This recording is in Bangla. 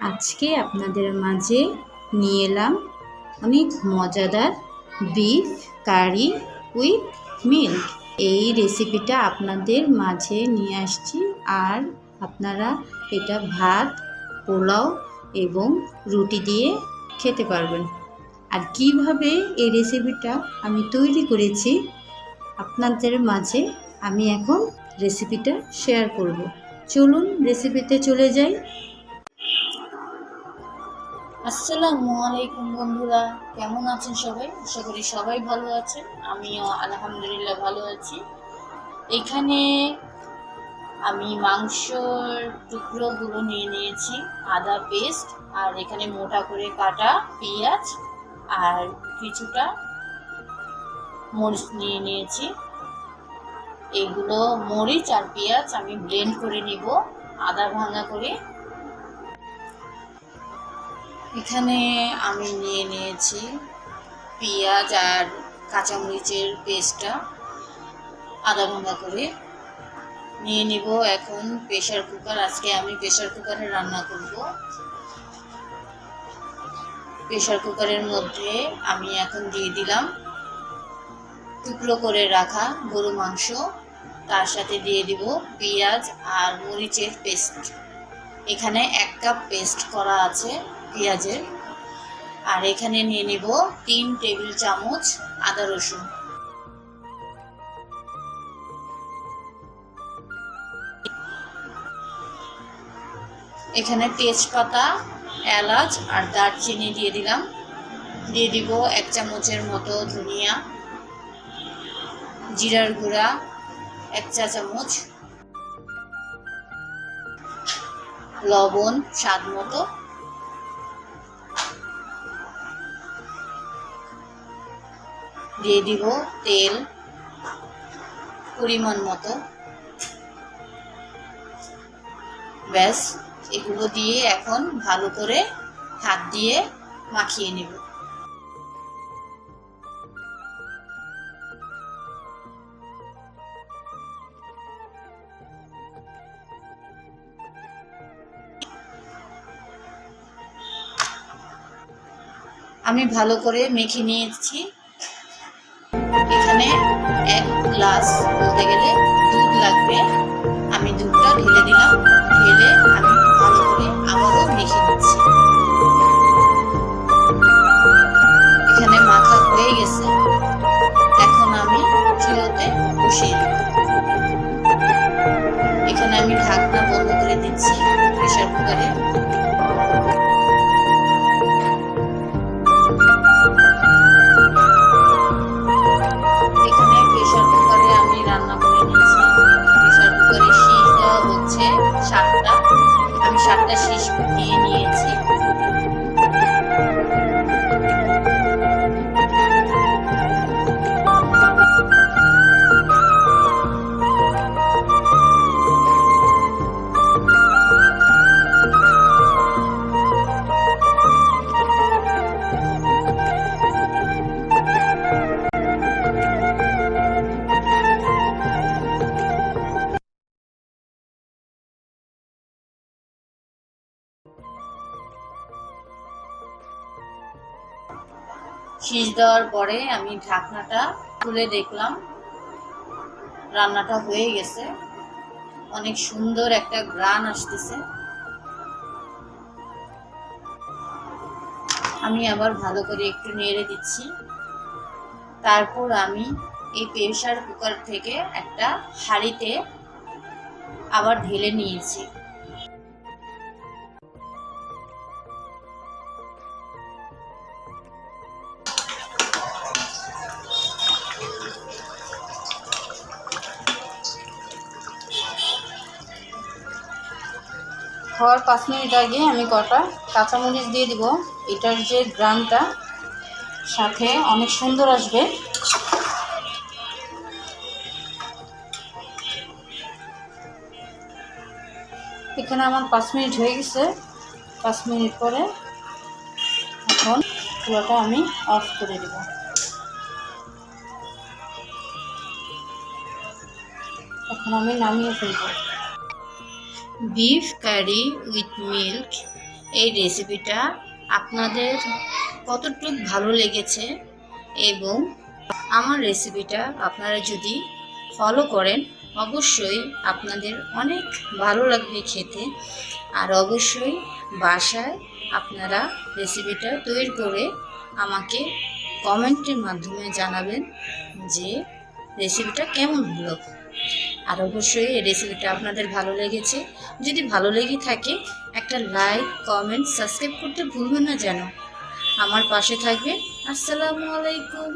আজকে আপনাদের মাঝে নিয়ে এলাম অনেক মজাদার বিফ কারি উইথ মিল্ক এই রেসিপিটা আপনাদের মাঝে নিয়ে আসছি আর আপনারা এটা ভাত, পোলাও এবং রুটি দিয়ে খেতে পারবেন। আর কীভাবে এই রেসিপিটা আমি তৈরি করেছি আপনাদের মাঝে আমি এখন রেসিপিটা শেয়ার করব। চলুন রেসিপিতে চলে যাই। আসসালামু আলাইকুম বন্ধুরা, কেমন আছেন সবাই? আশা করি সবাই ভালো আছেন, আমিও আলহামদুলিল্লাহ ভালো আছি। এখানে আমি মাংসর টুকরোগুলো নিয়ে নিয়েছি, আদা পেস্ট, আর এখানে মোটা করে কাটা পেঁয়াজ, আর কিছুটা মরিচ নিয়ে নিয়েছি। এগুলো মরিচ আর পেঁয়াজ আমি ব্লেন্ড করে নিব, আদা ভাঙা করে। এখানে আমি নিয়ে নিয়েছি পেঁয়াজ আর কাঁচামরিচের পেস্টটা, আদা ভাঙা করে। নিয়ে নিব এখন প্রেশার কুকার। আজকে আমি প্রেশার কুকারে রান্না করব। প্রেশার কুকারের মধ্যে আমি এখন দিয়ে দিলাম টুকরো করে রাখা গরু মাংস। তার সাথে দিয়ে দিব পেঁয়াজ আর মরিচের পেস্ট। এখানে এক কাপ পেস্ট করা আছে। পেঁয়াজের। আর এখানে নিয়ে নিব তিন টেবিল চামচ আদা রসুন। এখানে তেজপাতা, এলাচ আর দারচিনি দিয়ে দিলাম। দিয়ে দিব এক চামচের মতো ধনিয়া, জিরার গুঁড়া, এক চা চামচ। লবণ স্বাদ মতো। দিয়ে দিব তেল পরিমাণ মতো। ব্যাস, এগুলো দিয়ে এখন ভালো করে হাত দিয়ে মাখিয়ে নেব। আমি ভালো করে মেখে নিয়েছি। এখানে এক গ্লাস বলতে গেলে সাতটা শীষ দিয়ে নিয়েছি। শীষ দেওয়ার পরে আমি ঢাকনাটা খুলে দেখলাম। রান্নাটা হয়ে গেছে। অনেক সুন্দর একটা গ্রান আসতেছে। আমি আবার ভালো করে একটু নেড়ে দিচ্ছি। তারপর আমি এই প্রেশার কুকার থেকে একটা হাঁড়িতে আবার ঢেলে নিয়েছি। হওয়ার পাঁচ মিনিট আগে আমি কটা কাঁচামরিচ দিয়ে দিব, এটার যে গ্রামটা সাথে অনেক সুন্দর আসবে। এখানে আমার পাঁচ মিনিট হয়ে গেছে। পাঁচ মিনিট পরে এখন চুলাটা আমি অফ করে দেব। এখন আমি নামিয়ে ফেলব। বিফ কারি উইথ মিল্ক এই রেসিপিটা আপনাদের কতটুকু ভালো লেগেছে এবং আমার রেসিপিটা আপনারা যদি ফলো করেন, অবশ্যই আপনাদের অনেক ভালো লাগবে খেতে। আর অবশ্যই বাসায় আপনারা রেসিপিটা তৈরি করে আমাকে কমেন্টের মাধ্যমে জানাবেন যে রেসিপিটা কেমন হলো। আর অবশ্যই এই রেসিপিটা আপনাদের ভালো লেগেছে। যদি ভালো লেগে থাকে, একটা লাইক কমেন্ট সাবস্ক্রাইব করতে ভুলবেন না যেন। আমার পাশে থাকবে আসসালামু আলাইকুম।